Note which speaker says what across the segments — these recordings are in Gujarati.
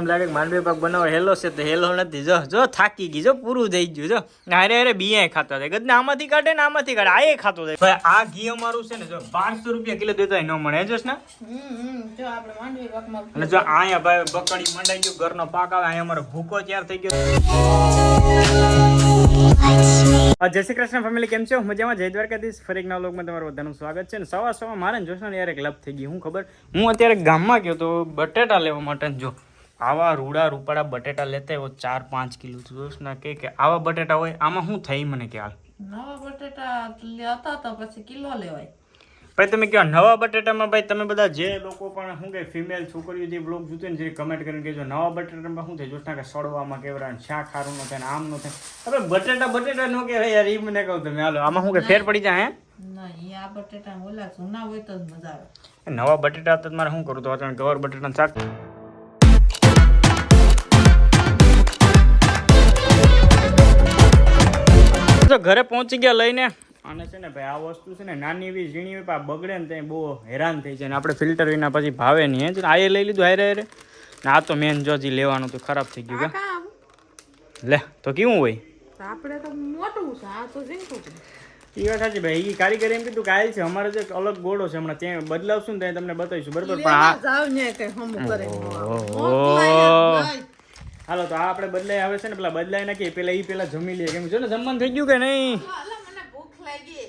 Speaker 1: એમ લાગે કે માંડવી પાક બનાવો હેલો છે તો હેલો નથી. જો જો થાકી ગઈ જો પૂરું થઈ ગયું જો. હારે હારે બિયાય ખાતા થાય. ગદને આમાંથી કાઢે ને આમાંથી કાઢે. આ એ ખાતો થાય. ભાઈ આ ઘી અમારું છે ને જો પાંચસો રૂપિયા કિલો દેતા ન મળે. જોશ ને અને જો અહીંયા ભાઈ બકડી મંડાઈ ગયું ઘરનો પાક આવે અહીંયા અમારો ભૂકો તૈયાર થઈ ગયો. જય શ્રી કૃષ્ણ ફેમિલી કેમ છો? મજામાં જય દ્વારકાધીશ. ફરી એક નવા લોકમાં તમારું બધાનું સ્વાગત છે. ને સવા સવા મારે જોશો ને યાર એક લપ થઈ ગઈ હું ખબર? હું અત્યારે ગામમાં ગયો તો બટેટા લેવા માટે જો આવા રૂડા રૂપાડા બટેટા લેતા આવ્યો ચાર પાંચ કિલો. જોશ ને કે કે આવા બટેટા હોય આમાં શું થઈ મને ખ્યાલ
Speaker 2: નવા બટેટા લેતા તો પછી કિલો લેવાય.
Speaker 1: ભાઈ તમે કહો નવા બટેટામાં ભાઈ તમે બધા જે લોકો પણ શું કે ફિમેલ છોકરીઓ જે બ્લોગ જોતો ને જે કમેન્ટ કરીને કહેજો નવા બટેટામાં શું થાય? જોશના કે સડવામાં ને શાક ખારું ન થાય ને આમ ન થાય. હવે બટેટા બટેટા નો કહેવાય યાર એ મને કહું તમે. હાલો આમાં શું કે ફેર પડી જાય હે?
Speaker 2: આ બટેટા ઓલા જૂના હોય તો મજા આવે.
Speaker 1: નવા બટેટા તો મારે શું કરું તો ગવર બટેટા શાક તો ઘરે પહોંચી ગયા લઈને. અને છે ને ભાઈ આ વસ્તુ છે ને નાની એવી ઝીણી હોય પણ બગડે ને ત્યાં બહુ હેરાન થઈ જાય. ને આપણે ફિલ્ટર વિના પછી ભાવે નહીં. હે આ એ લઈ લીધું હારે હારે. ને આ તો મેન જો હજી લેવાનું તો ખરાબ થઈ ગયું કે. લે તો કેવું હોય?
Speaker 2: આપણે તો મોટું છે આ તો ઝીણું છે.
Speaker 1: એ વાત સાચી ભાઈ એ કારીગર એમ કીધું કે આયેલ છે અમારે જે અલગ ગોળો છે હમણાં ત્યાં બદલાવશું ને ત્યાં તમને બતાવીશું બરાબર? પણ આ હાલો તો આ આપણે બદલાઈ આવે છે ને પેલા બદલાઈ નાખીએ પેલા એ પેલા જમી લઈએ. કેમ જો ને જમવાનું થઈ ગયું કે નહીં?
Speaker 2: અલા, મને ભૂખ લાગી.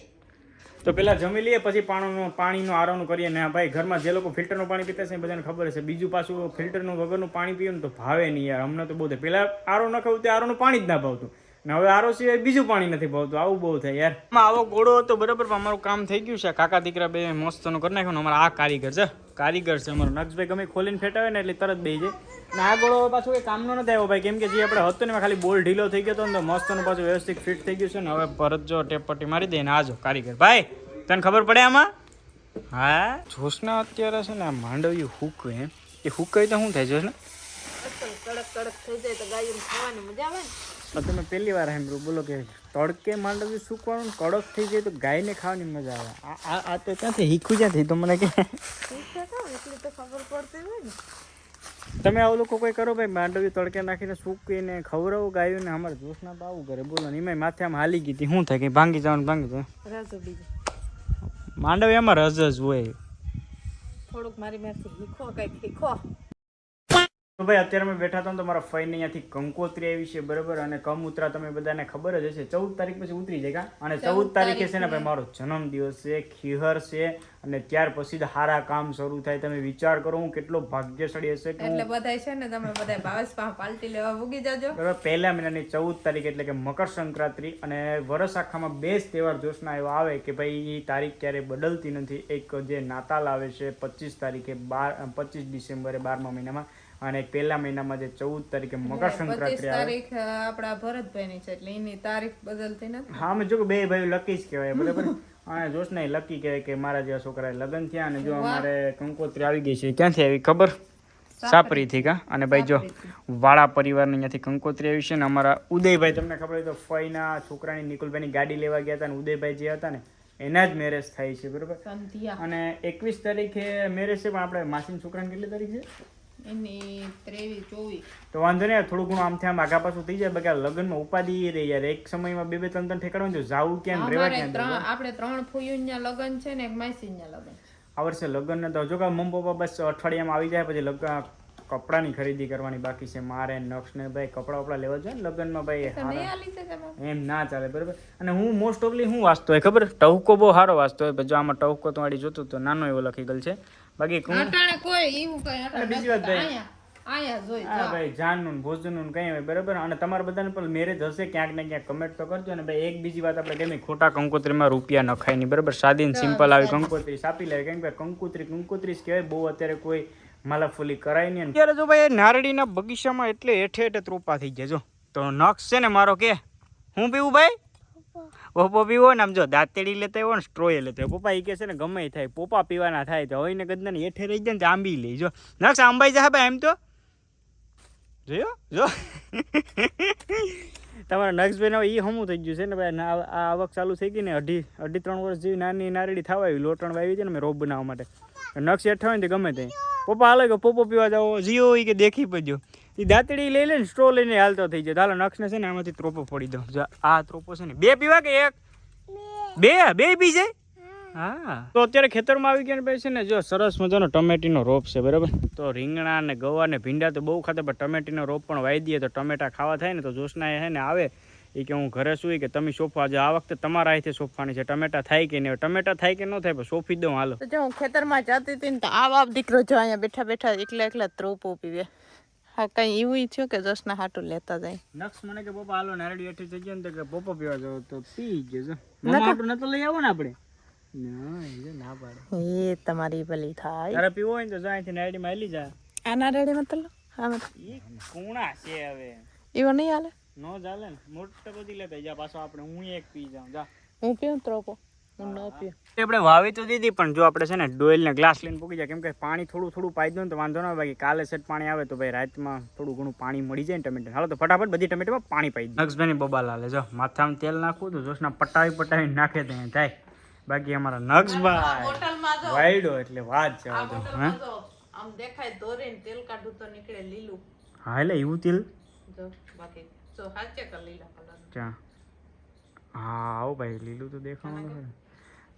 Speaker 1: તો પેલા જમી લઈએ પછી પાણીનું પાણીનું આરોનું કરીએ. ને ભાઈ ઘરમાં જે લોકો ફિલ્ટરનું પાણી પીતા છે બધાને ખબર છે બીજું પાછું ફિલ્ટરનું વગરનું પાણી પીએ ને તો ભાવે નહીં યાર. અમને તો બહુ થાય. પેલા આરો ન ખાવું તે આરોનું પાણી જ ના ભાવતું. ને હવે આરો સિવાય બીજું પાણી નથી ભાવતું. આવું બહુ થાય યાર. આવો ગોળો હતો બરાબર પણ અમારું કામ થઈ ગયું છે. કાકા દીકરા બે મસ્તનું કરી નાખ્યું અમારા આ કારીગર છે. કારીગર છે અમારો. નક્ષભાઈ ગમે ખોલીને ફેટાવે ને એટલે તરત બે જાય. ને આ ગોળો પાછું કંઈ કામનો નથી આવ્યો ભાઈ. કેમ કે જે આપણે હતો ને એમાં ખાલી બોલ ઢીલો થઈ ગયો હતો ને મસ્તનું પાછું વ્યવસ્થિત ફિટ થઈ ગયું છે ને હવે પરત જો ટેપ પટ્ટી મારી દે ને આજો કારીગર. ભાઈ તને ખબર પડે આમાં? હા? જોશના અત્યારે છે ને આ માંડવ્યું હુક. એમ એ હુક હુકાય તો શું થાય જોશ
Speaker 2: ને કડક કડક થઈ જાય તો ગાયોને ખાવાની મજા આવે ને.
Speaker 1: તમે પહેલી વાર એમ બોલો કે તડકે માંડવી સૂકવાનું કડક થઈ જાય તો ગાયને ખાવાની મજા આવે. આ આ તો ક્યાંથી હીખું ક્યાંથી તો મને કે તમે આવું લોકો કોઈ કરો ભાઈ માંડવી તડકે નાખીને સૂકવીને ખવડાવો ગાયું ને અમારે જોશના ના બાવું કરે બોલો ને એમાં માથે આમ હાલી ગઈ હતી. શું થાય કે ભાંગી જવાનું ભાંગી જાય માંડવી એમાં રસ જ હોય.
Speaker 2: થોડુંક મારી મારથી શીખો કઈ શીખો
Speaker 1: તો ભાઈ અત્યારે અમે બેઠા હતા મારા ફઈને અહીંયાથી કંકોત્રી આવી છે બરાબર? અને કમ ઉતરા તમે બધાને ખબર જ હશે. ચૌદ તારીખ પછી ઉતરી જાય અને ચૌદ તારીખે છે ને ભાઈ મારો જન્મ દિવસ છે ખીહર છે અને ત્યાર પછી સારા કામ શરૂ થાય. તમે વિચાર કરો હું કેટલો ભાગ્યશાળી હશે
Speaker 2: એટલે બધાય છે ને તમે બધાય બાવીસ પાલટી લેવા ભૂગી જજો.
Speaker 1: બરાબર? પહેલા મહિનાની ચૌદ તારીખ એટલે કે મકર સંક્રાંતિ અને વરસ આખામાં બે જ તહેવાર જોશના એવા આવે કે ભાઈ એ તારીખ ક્યારે બદલતી નથી. એક જે નાતાલ આવે છે પચીસ તારીખે બાર પચીસ ડિસેમ્બરે બારમા મહિનામાં અને પહેલા મહિનામાં જે ચૌદ તારીખે મકર સંક્રાંતિ
Speaker 2: તારીખ આપણા ભરતભાઈ ની છે એટલે એની તારીખ બદલતી નથી.
Speaker 1: હા મેં જો બે ભાઈ લકી જ કહેવાય બરાબર? અને જોશ ને લકી કહેવાય કે મારા જેવા છોકરા લગ્ન થયા અને જો અમારે કંકોત્રી આવી ગઈ છે. ક્યાંથી આવી ખબર? સાપરીથી. કા? અને ભાઈ જો વાળા પરિવારની અહીંયાથી કંકોત્રી આવી છે ને અમારા ઉદયભાઈ તમને ખબર હોય તો ફઈના છોકરાની નિકુલભાઈની ગાડી લેવા ગયા હતા ને ઉદયભાઈ જે હતા ને એના જ મેરેજ થાય છે બરોબર? અને એકવીસ તારીખે મેરેજ છે પણ આપણે માસીન છોકરાની કેટલી તારીખ છે? તો વાંધો નહીં થોડું ઘણું આમ થયા આગા પાછું થઈ જાય બાકી લગ્નમાં ઉપાધિ એ રહી યાર. એક સમયમાં બે બે ત્રણ ત્રણ ઠેકાણું જો જાવું ક્યાં રહેવા ક્યાં
Speaker 2: આપણે ત્રણ ફૂયુના લગ્ન છે ને એક માસીના લગ્ન
Speaker 1: આ વર્ષે લગ્ન તો જો કે મમ્મી પપ્પા બસ અઠવાડિયામાં આવી જાય પછી લગ્ન કપડાની ખરીદી કરવાની બાકી છે મારે નક્ષ ને ભાઈ કપડા વપડા લેવા જોઈએ લગ્નમાં ભાઈ
Speaker 2: છે
Speaker 1: એમ. ના ચાલે બરાબર. અને હું મોસ્ટ ઓફલી હું વાંચતો હોય ખબર? ટહુકો બહુ સારો વાંચતો હોય જો આમાં ટહુકો તો વાળી જોતો તો નાનો એવો લખી ગયેલ છે. બાકી
Speaker 2: કોઈ એવું
Speaker 1: બીજી વાત ભાઈ. હા ભાઈ જાનનું ને ભોજનનું ને કંઈ હોય બરાબર? અને તમારા બધાને પણ મેરેજ હશે ક્યાંક ને ક્યાંક કમેન્ટ તો કરજો. અને ભાઈ એક બીજી વાત આપણે કેમ ખોટા કંકોત્રીમાં રૂપિયા નખાય નહીં બરાબર? સાદી સિમ્પલ આવી કંકોત્રી સાપી લે. કેમ કે કંકોત્રી કંકોત્રી જ કહેવાય બહુ અત્યારે કોઈ માલાફુલી કરાય નહીં. અત્યારે જો ભાઈ નારડીના બગીચામાં એટલે હેઠે હેઠે ત્રોપા થઈ ગયા જો. તો નક્ષ છે ને મારો કે. હું પીવું ભાઈ? પપ્પા પીવો ને આમ જો દાંતેડી લેતા હોય ને સ્ટ્રોય લેતા હોય પપ્પા એ કહે છે ને ગમે થાય. પોપા પીવાના થાય તો ને ગદના ને હેઠે રહી જાય ને આંબી લઈ જો. નક્ષ આંબાઈ જાય ભાઈ એમ તો? જોયો? જો? તમારા નક્ષભાઈ એ હમું થઈ ગયું છે ને ભાઈ. આ આવક ચાલુ થઈ ગઈ ને અઢી અઢી ત્રણ વર્ષ જેવી નાની નારડી થવા આવી લોટણ વાવી છે ને મેં રોપ બનાવવા માટે. નક્ષ હેઠા હોય ને ગમે તે. પપ્પા હાલે કે પોપો પીવા જાઓ. જીઓ એ કે દેખી પડ્યો એ દાંતડી લઈ લે ને સ્ટ્રો લઈને હાલતો થઈ જાય. હાલો નક્ષને છે ને આમાંથી ત્રોપો ફોડી દઉં. જો આ ત્રોપો છે ને બે પીવા કે એક? બે. બે? પી જાય? હા. તો અત્યારે ખેતરમાં આવી ગયા પછી છે ને જો સરસ મજાનો ટમેટીનો રોપ છે બરાબર? તો રીંગણા ને ગવા ને ભીંડા તો બહુ ખાતા પણ ટમેટીનો રોપ પણ વાઈ દઈએ તો ટમેટા ખાવા થાય ને તો જોશના છે ને આવે. એ કે હું ઘરે સુઈ કે તમે સોફા આજે આ વખતે તમારા અહીંથી સોફાની છે ટમેટા થાય કે નહીં? ટમેટા થાય કે ન થાય પણ સોફી દઉં હાલો.
Speaker 2: જો હું ખેતરમાં જતી હતી ને તો આ બાપ દીકરો જો અહીંયા બેઠા બેઠા એકલા એકલા ત્રોપો પીવે. હા કઈ એવું થયું કે જસના હાટું લેતા જાય?
Speaker 1: નક્ષ મને કે પપ્પા હાલો નારડી હેઠી થઈ ગયો ને તો કે પપ્પા પીવા જાવ. તો પી ગયો મમ્મા હાટું નતો લઈ આવો ને આપણે? ના પાડે.
Speaker 2: એ તમારી ભલી થાય.
Speaker 1: તારે પીવો હોય તો તો થી નારડી માં હેલી જા.
Speaker 2: આના રેડી મતલબ હા મત
Speaker 1: કુણા છે હવે.
Speaker 2: એવો નહીં હાલે?
Speaker 1: નો ચાલે ને. મોટો બધી લેતા જા પાછો આપણે હું એક પી જાઉં. જા.
Speaker 2: હું પીઉં પીવું
Speaker 1: આપણે વાવી તો દીધી પણ જો આપણે છે ને ડોઇલ ને ગ્લાસ લઈને પૂકી જાય કેમ કે પાણી થોડું થોડું પાઈ દઉં તો વાંધો ના બાકી કાલે સેટ પાણી આવે તો ભાઈ રાતમાં થોડું ઘણું પાણી મળી જાય ને ટમેટા. હાલો તો ફટાફટ બધી ટમેટામાં પાણી પાઈ દો. નક્ષભાઈ બબા લાલે જો માથામાં તેલ નાખવું તો જોશના પટાવી પટાવી નાખે તો થાય બાકી અમારા નક્ષભાઈ વાયડો એટલે વાત છે તો. હા?
Speaker 2: આમ દેખાય દોરીને તેલ કાઢું તો નીકળે લીલું.
Speaker 1: હા એટલે એવું તેલ?
Speaker 2: જો બાકી જો હાચે કર લીલા કલર
Speaker 1: હા આવો ભાઈ લીલું તો દેખાવાનું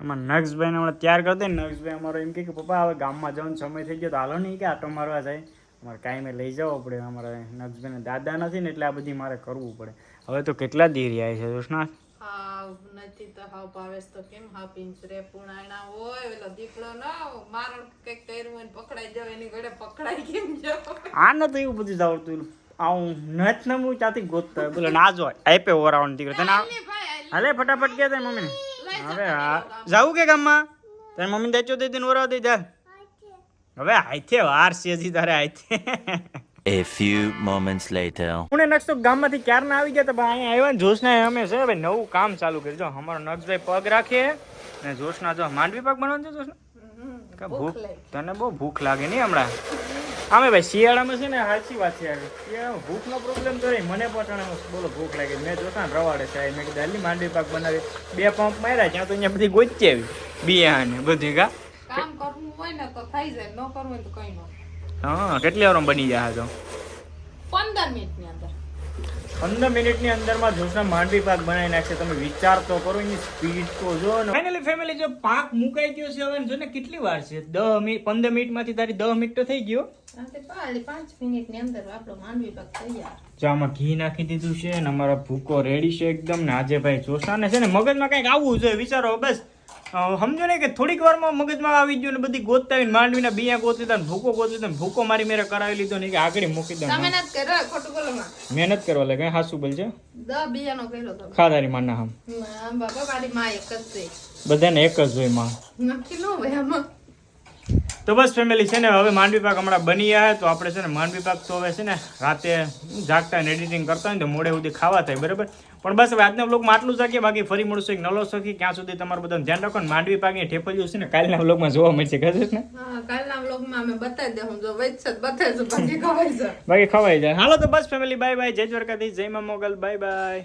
Speaker 1: અમારા નક્ષભાઈને હમણાં તૈયાર કરી દે નક્ષભાઈ અમારો એમ કહે કે પપ્પા હવે ગામમાં જવાનો સમય થઈ ગયો તો હાલો નહીં કે આટો મારવા જાય. અમારે કાંઈ લઈ જવો પડે અમારે નક્ષભાઈને દાદા નથી ને એટલે આ બધી મારે કરવું પડે. હવે તો કેટલા દી રહ્યા છે જોશના?
Speaker 2: નથી તો હાવ ભાવેશ તો કેમ હાવ પિંજરે પુણાયણા હોય ઓલો દીકડો ના મારણ કંઈક કર્યું હોય પકડાઈ જાવ એની ઘરે પકડાઈ કેમ જાવ?
Speaker 1: આ નતું એવું બધું જ આવડતું આવું નથ ને હું ત્યાંથી ગોતતા. બોલે ના જો આપે ઓરાવાનો દીકરો. તને હાલે ફટાફટ કે મમ્મીને. હવે હા જાવું કે ગામમાં? તારી મમ્મીને દાચો દઈ દઈને ઓરાવ દઈ જા. હવે આઈથે વાર છે હજી તારે આઈથે.
Speaker 3: A few moments later.
Speaker 1: હું નક્ષ તો ગામમાંથી ક્યારના આવી ગયા તો ભાઈ અહીંયા આવ્યા ને જોશના અમે છે. ભાઈ નવું કામ ચાલુ કરી જો અમારો નક્ષભાઈ પગ રાખે ને જોશના જો માંડવી પાક બનાવજો છે જોશના? કે ભૂખ તને બહુ ભૂખ લાગે નહીં હમણાં? આમે ભાઈ શિયાળામાં છે ને સાચી વાત છે શિયાળામાં ભૂખનો પ્રોબ્લેમ તો નહીં મને પણ બોલો ભૂખ લાગે. મેં જોતા ને રવાડે છે મેં કીધું હાલી માંડવી પાક બનાવી. બે પંપ માર્યા ત્યાં તો અહીંયા બધી ગોચી આવી. બિયા ને બધી કા?
Speaker 2: કામ કરવું હોય ને તો થઈ જાય ન કરવું હોય તો કઈ ન
Speaker 1: હા કેટલી વારમાં બની જાય તો?
Speaker 2: પંદર મિનિટની અંદર.
Speaker 1: પંદર મિનિટની અંદરમાં જોશના માંડવી પાક બનાવી નાખશે. તમે વિચાર તો કરો એની સ્પીડ તો જો ને. ફાઇનલી ફેમિલી જો પાક મુકાઈ ગયો છે હવે જો ને કેટલી વાર છે? દસ મિનિટ પંદર મિનિટમાંથી તારી દસ મિનિટ તો થઈ ગયો.
Speaker 2: પાડી પાંચ મિનિટની અંદર આપણો માંડવી પાક તૈયાર.
Speaker 1: જો આમાં ઘી નાખી દીધું છે અને અમારો ભૂકો રેડી છે એકદમ ને આજે ભાઈ જોશાને છે ને મગજમાં કંઈક આવવું જોઈએ વિચારો બસ. સમજો ને કે થોડીક વારમાં મગજમાં આવી ગયું ને બધી ગોતતા આવીને માંડવીના બિયા ગોતી દો ને ભૂકો ગોતી દો ભૂકો મારી મેરે કરાવી લીધો ને કે આગળ મૂકી દો
Speaker 2: મહેનત કરો ખોટું બોલો
Speaker 1: મહેનત કરવા લાગે હાસુ બોલ છે
Speaker 2: કર્યો તમે.
Speaker 1: ખાધારી માના હમ.
Speaker 2: બાપા મારી માં એક જ છે.
Speaker 1: બધાને એક જ હોયમાં.
Speaker 2: નક્કી ન હોય આમાં.
Speaker 1: તો બસ ફેમિલી છે ને હવે માંડવી પાક હમણાં બની આવે તો આપણે છે ને માંડવી પાક તો હવે છે ને રાતે જાગતા એડિટિંગ કરતા હોય ને તો મોડે સુધી ખાવા થાય બરાબર? પણ બસ હવે આજના બ્લોગમાં આટલું શકીએ બાકી ફરી મળશું એક નલો સખી ક્યાં સુધી તમારું બધાનું ધ્યાન રાખો ને માંડવી પાકની ઠેપલ્યું છે ને કાલના બ્લોગમાં જોવા મળશે ખબર ને?
Speaker 2: કાલના અમે બતાવી જો છે બાકી ખવાય
Speaker 1: બાકી જાય. હાલો તો બસ ફેમિલી બાય બાય જય દ્વારકાધીશ જય મા મોગલ બાય બાય